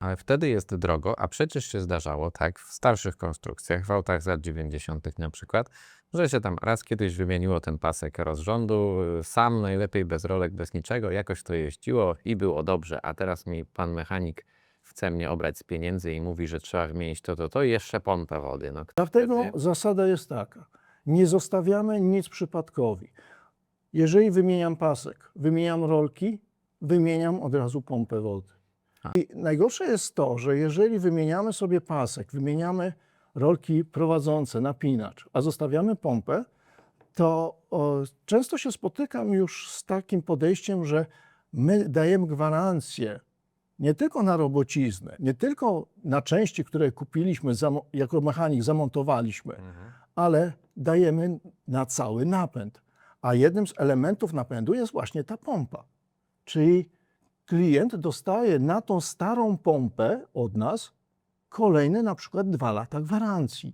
Ale wtedy jest drogo, a przecież się zdarzało, tak, w starszych konstrukcjach, w autach z lat 90. na przykład, że się tam raz kiedyś wymieniło ten pasek rozrządu, y, sam najlepiej bez rolek, bez niczego, jakoś to jeździło i było dobrze, a teraz mi pan mechanik chce mnie obrać z pieniędzy i mówi, że trzeba wymienić to, to, to i jeszcze pompę wody. No, Dlatego wtedy? zasada jest taka. Nie zostawiamy nic przypadkowi. Jeżeli wymieniam pasek, wymieniam rolki, wymieniam od razu pompę wody. I najgorsze jest to, że jeżeli wymieniamy sobie pasek, wymieniamy rolki prowadzące, napinacz, a zostawiamy pompę, to o, często się spotykam już z takim podejściem, że my dajemy gwarancję nie tylko na robociznę, nie tylko na części, które kupiliśmy jako mechanik, zamontowaliśmy, Mhm. ale dajemy na cały napęd. A jednym z elementów napędu jest właśnie ta pompa. Czyli klient dostaje na tą starą pompę od nas kolejne na przykład dwa lata gwarancji.